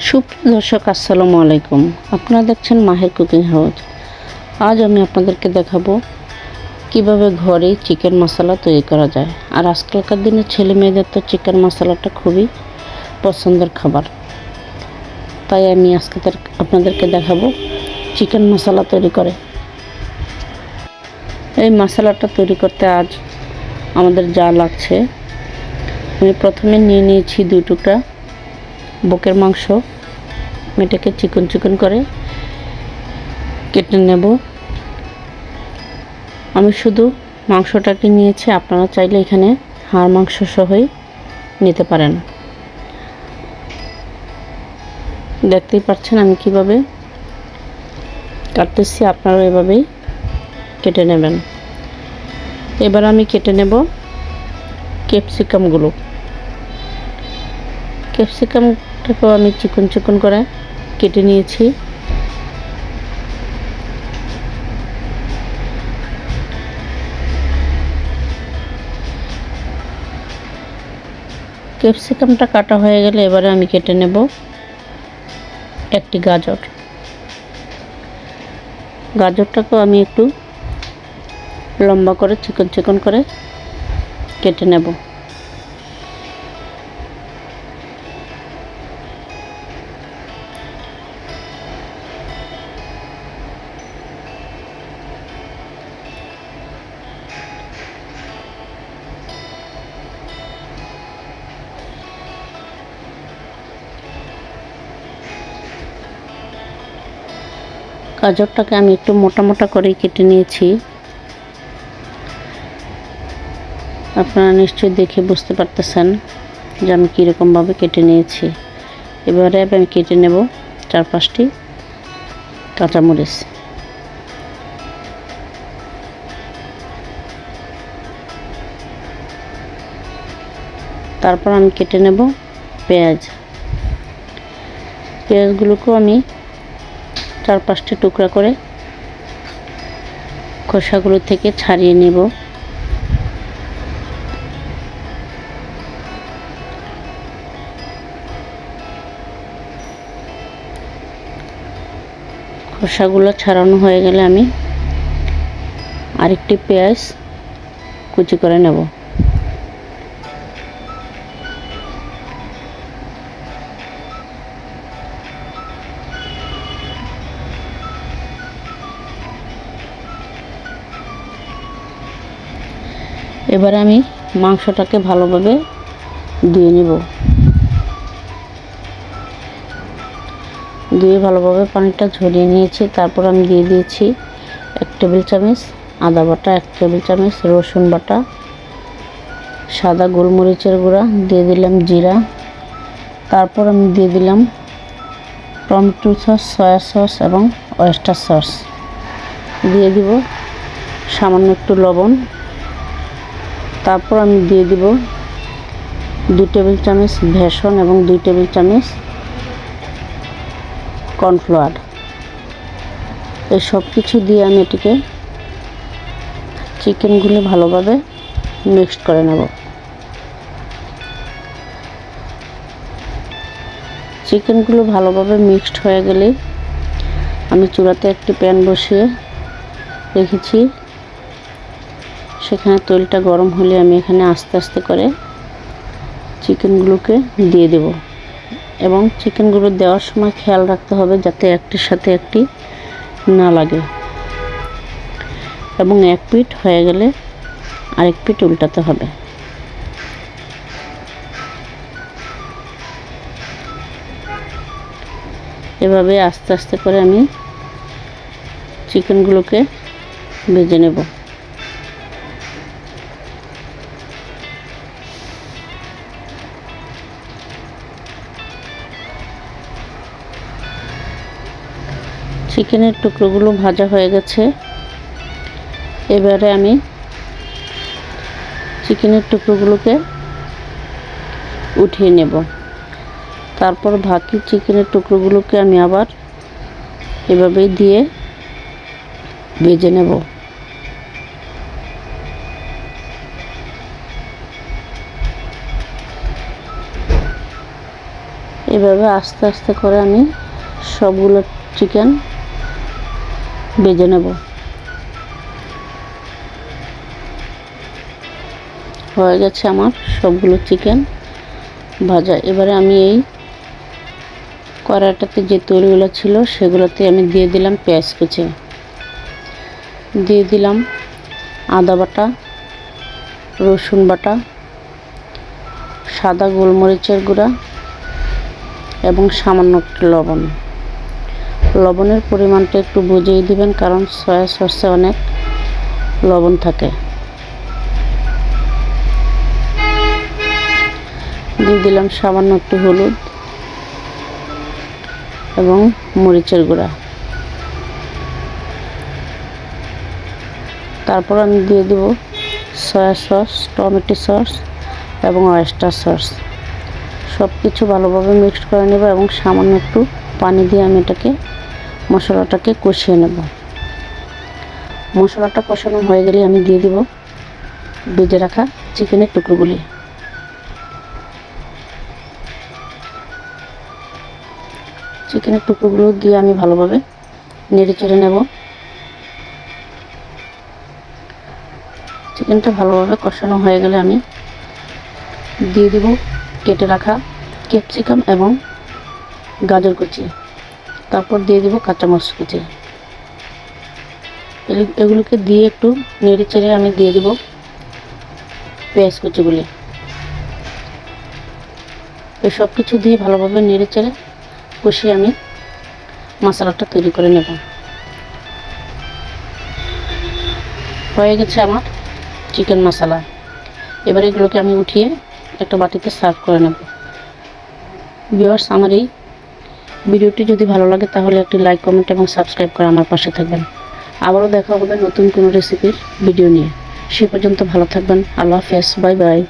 সুপ্রিয় দর্শক, আসসালামু আলাইকুম। আপনারা দেখছেন মাহের কুকিং হাউস। আজ আমি আপনাদেরকে দেখাবো কীভাবে ঘরে চিকেন মশলা তৈরি করা যায়। আর আজকালকার দিনে ছেলে মেয়েদের তো চিকেন মশলাটা খুবই পছন্দের খাবার। তাই আমি আজকে তার- আপনাদেরকে দেখাবো চিকেন মশলা তৈরি করে। এই মশলাটা তৈরি করতে আজ আমাদের যা লাগছে, আমি প্রথমে নিয়ে নিয়েছি টুকরা বুকের মাংস এটাকে চিকন চিকন করে কেটে নেব। আমি শুধু মাংসটাকে নিয়েছি, আপনারা চাইলে এখানে হাড় মাংস সহই নিতে পারেন। দেখতেই পাচ্ছেন আমি কীভাবে কাটতেছি আপনারা এভাবেই কেটে নেবেন। এবার আমি কেটে নেব ক্যাপসিকামগুলো। ক্যাপসিকামটাকেও আমি চিকন চিকন করে কেটে নিয়েছি। ক্যাপসিকামটা কাটা হয়ে গেলে এবারে আমি কেটে নেব একটি গাজর। গাজরটাকেও আমি একটু লম্বা করে চিকন চিকন করে কেটে নেব। গাজরটাকে আমি একটু মোটা মোটা করেই কেটে নিয়েছি। আপনারা নিশ্চয়ই দেখে বুঝতে পারতেছেন যে আমি কীরকমভাবে কেটে নিয়েছি। এবারে আমি কেটে নেব চার পাঁচটি কাঁচামরিচ। তারপর আমি কেটে নেব পেঁয়াজ। পেঁয়াজগুলোকেও আমি চার পাঁচটি টুকরা করে খোসাগুলো থেকে ছাড়িয়ে নেব। খোসাগুলো ছাড়ানো হয়ে গেলে আমি আরেকটি পেঁয়াজ কুচি করে নেব। এবার আমি মাংসটাকে ভালোভাবে ধুয়ে নেব। ধুয়ে ভালোভাবে পানিটা ঝরিয়ে নিয়েছি। তারপর আমি দিয়ে দিয়েছি এক টেবিল চামচ আদা বাটা, এক টেবিল চামচ রসুন বাটা, সাদা গোলমরিচের গুঁড়া, দিয়ে দিলাম জিরা। তারপর আমি দিয়ে দিলাম টমেটো সস, সয়া সস এবং ওয়েস্টার সস। দিয়ে দিব সামান্য একটু লবণ। তারপর আমি দিয়ে দিব দুই টেবিল চামচ ভেসন এবং দুই টেবিল চামচ কর্নফ্লাওয়ার। এই সব কিছু দিয়ে আমি এটিকে চিকেনগুলো ভালোভাবে মিক্সড করে নেব। চিকেনগুলো ভালোভাবে মিক্সড হয়ে গেলে আমি চূড়াতে একটি প্যান বসিয়ে রেখেছি। সেখানে তেলটা গরম হলে আমি এখানে আস্তে আস্তে করে চিকেনগুলোকে দিয়ে দেব। এবং চিকেনগুলো দেওয়ার সময় খেয়াল রাখতে হবে যাতে একটির সাথে একটি না লাগে। এবং এক পিঠ হয়ে গেলে আরেক পিঠ উল্টাতে হবে। এভাবে আস্তে আস্তে করে আমি চিকেনগুলোকে ভেজে নেব। চিকেনের টুকরোগুলো ভাজা হয়ে গেছে। এবারে আমি চিকেনের টুকরোগুলোকে উঠিয়ে নেব। তারপর বাকি চিকেনের টুকরোগুলোকে আমি আবার এভাবেই দিয়ে ভেজে নেব। এভাবে আস্তে আস্তে করে আমি সবগুলো চিকেন বেজে নেব। হয়ে গেছে আমার সবগুলো চিকেন ভাজা। এবারে আমি এই কড়াইটাতে যে তৈলগুলো ছিল সেগুলোতে আমি দিয়ে দিলাম পেঁয়াজ কুচি। দিয়ে দিলাম আদা বাটা, রসুন বাটা, সাদা গোলমরিচের গুঁড়া এবং সামান্য একটু লবণ। লবণের পরিমাণটা একটু বুঝিয়ে দিবেন, কারণ সয়া সসে অনেক লবণ থাকে। দিয়ে দিলাম সামান্য একটু হলুদ এবং মরিচের গুঁড়া। তারপর আমি দিয়ে দেব সয়া সস, টমেটো সস এবং অয়েস্টার সস। সব কিছু ভালোভাবে মিক্সড করে নেব এবং সামান্য একটু পানি দিয়ে আমি এটাকে মশলাটাকে কষিয়ে নেব। মশলাটা কষানো হয়ে গেলে আমি দিয়ে দেব ভেজে রাখা চিকেনের টুকরোগুলি। চিকেনের টুকরোগুলো দিয়ে আমি ভালোভাবে নেড়ে চেড়ে নেব। চিকেনটা ভালোভাবে কষানো হয়ে গেলে আমি দিয়ে দেব কেটে রাখা ক্যাপসিকাম এবং গাজর কুচি। তারপর দিয়ে দেব কাঁচামরিচ কুচি। এগুলি- এগুলোকে দিয়ে একটু নেড়ে চেড়ে আমি দিয়ে দেবো পেঁয়াজ কুচিগুলি। এই সব কিছু দিয়ে ভালোভাবে নেড়ে চেড়ে কষিয়ে আমি মশলাটা তৈরি করে নেব। হয়ে গেছে আমার চিকেন মশলা। এবার এগুলোকে আমি উঠিয়ে একটা বাটিতে সার্ভ করে নেব। ভিউয়ার্স, আমার এই ভিডিওটি যদি ভালো লাগে তাহলে একটি লাইক কমেন্ট এবং সাবস্ক্রাইব করে আমার পাশে থাকবেন। আবারও দেখা হবে নতুন কোনো রেসিপির ভিডিও নিয়ে। সে পর্যন্ত ভালো থাকবেন। আল্লাহ হাফেজ। Bye bye.